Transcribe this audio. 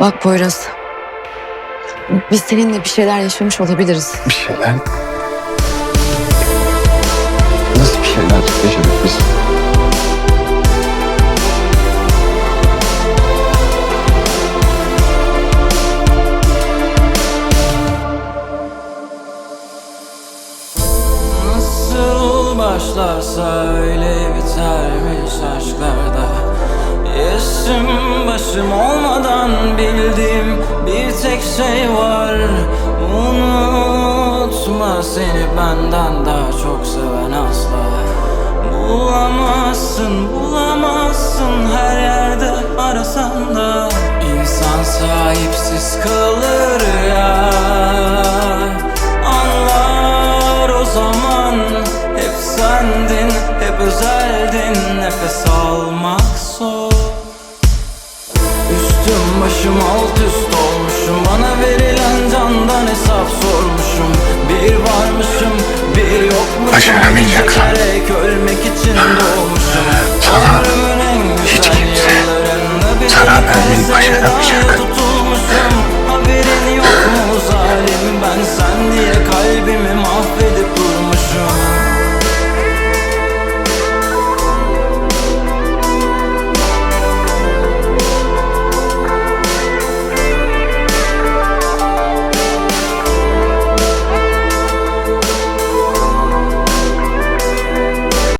Bak Poyraz. Biz seninle bir şeyler yaşamış olabiliriz. Bir şeyler... Nasıl bir şeyler yaşadık biz? Nasıl başlarsa öyle bitermiş aşklarda Yaşım başım bir tek şey var. Unutma seni benden daha çok seven asla. Bulamazsın, bulamazsın. Her yerde arasan da İnsan sahipsiz kalır ya. Anlar o zaman. Hep sendin, hep özeldin. Nefes almak zor. Üstüm başım alt üst sormuşum. Bana verilen candan hesap sormuşum. Bir varmışım bir yokmuşum. Başaramayacaklar Ölmek için doğmuşum.